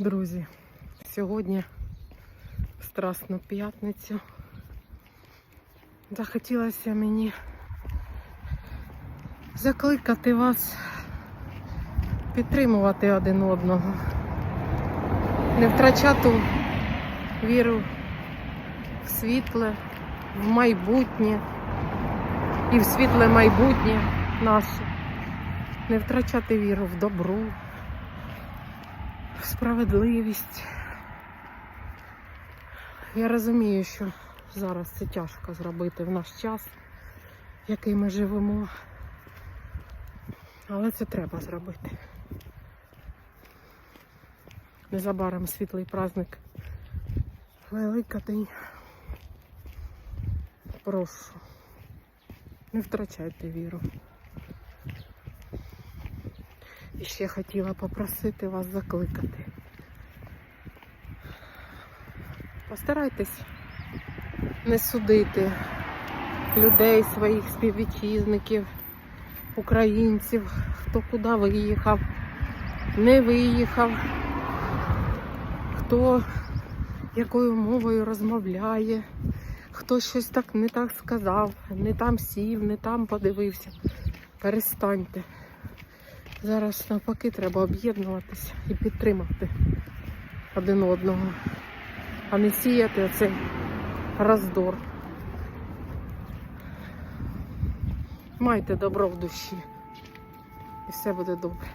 Друзі, сьогодні Страсну п'ятницю захотілося мені закликати вас підтримувати один одного, не втрачати віру в світле, в майбутнє і в світле майбутнє наше, не втрачати віру в добру справедливість. Я розумію, що зараз це тяжко зробити в наш час, в який ми живемо. Але це треба зробити. Незабаром світлий праздник. Великодень. Прошу. Не втрачайте віру. І ще хотіла попросити вас закликати. Постарайтесь не судити людей, своїх співвітчизників, українців, хто куди виїхав, не виїхав, хто якою мовою розмовляє, хто щось так не так сказав, не там сів, не там подивився. Перестаньте. Зараз навпаки треба об'єднуватися і підтримати один одного, а не сіяти оцей роздор. Майте добро в душі, і все буде добре.